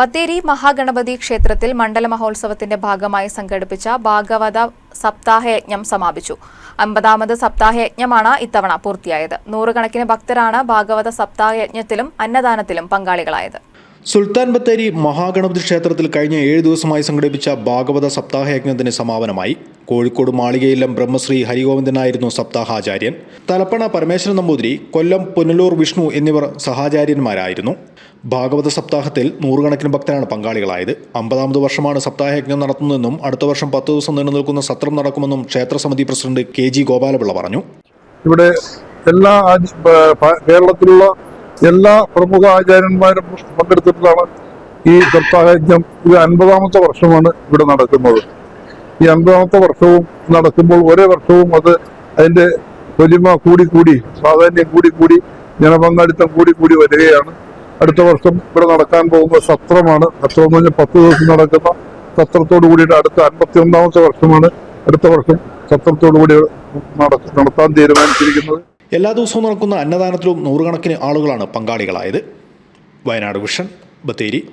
ബത്തേരി മഹാഗണപതി ക്ഷേത്രത്തിൽ മണ്ഡല മഹോത്സവത്തിന്റെ ഭാഗമായി സംഘടിപ്പിച്ച ഭാഗവത സപ്താഹയജ്ഞം സമാപിച്ചു. അമ്പതാമത് സപ്താഹയജ്ഞമാണ് ഇത്തവണ പൂർത്തിയായത്. നൂറുകണക്കിന് ഭക്തരാണ് ഭാഗവത സപ്താഹയജ്ഞത്തിലും അന്നദാനത്തിലും പങ്കാളികളായത്. സുൽത്താൻ ബത്തേരി മഹാഗണപതി ക്ഷേത്രത്തിൽ കഴിഞ്ഞ ഏഴ് ദിവസമായി സംഘടിപ്പിച്ച ഭാഗവത സപ്താഹയജ്ഞത്തിന് സമാപനമായി കോഴിക്കോട് മാളികയില്ലം ബ്രഹ്മശ്രീ ഹരിഗോവിന്ദനായിരുന്നു സപ്താഹാചാര്യൻ. തലപ്പണ പരമേശ്വരൻ നമ്പൂതിരി കൊല്ലം പുനലൂർ വിഷ്ണു എന്നിവർ സഹാചാര്യന്മാരായിരുന്നു. ഭാഗവത സപ്താഹത്തിൽ നൂറുകണക്കിന് ഭക്തരാണ് പങ്കാളികളായത്. അമ്പതാമത് വർഷമാണ് സപ്താഹയജ്ഞം നടത്തുന്നതെന്നും അടുത്ത വർഷം പത്ത് ദിവസം നിലനിൽക്കുന്ന നിൽക്കുന്ന സത്രം നടക്കുമെന്നും ക്ഷേത്രസമിതി പ്രസിഡന്റ് കെ ജി ഗോപാലപിള്ള പറഞ്ഞു. ഇവിടെ എല്ലാ കേരളത്തിലുള്ള എല്ലാ പ്രമുഖ ആചാര്യന്മാരും പങ്കെടുത്തിട്ടാണ് ഈ സപ്താഹയജ്ഞം. ഇത് അൻപതാമത്തെ വർഷമാണ് ഇവിടെ നടക്കുന്നത്. ഈ അൻപതാമത്തെ വർഷവും നടക്കുമ്പോൾ ഒരേ വർഷവും അത് അതിന്റെ വലിമ കൂടി കൂടി പ്രാധാന്യം കൂടി കൂടി ജനപങ്കാളിത്തം കൂടി കൂടി വരികയാണ്. അടുത്ത വർഷം ഇവിടെ നടക്കാൻ പോകുന്ന സത്രമാണ്. സത്രം എന്ന് പറഞ്ഞാൽ പത്ത് ദിവസം നടക്കുന്ന സത്രത്തോടു കൂടിയിട്ട് അടുത്ത അൻപത്തി ഒന്നാമത്തെ വർഷമാണ് അടുത്ത വർഷം സത്രത്തോടു കൂടി നട- നടത്താൻ തീരുമാനിച്ചിരിക്കുന്നത്. എല്ലാ ദിവസവും നടക്കുന്ന അന്നദാനത്തിലും നൂറുകണക്കിന് ആളുകളാണ് പങ്കാളികളായത്. വയനാട് വിഷൻ ബത്തേരി.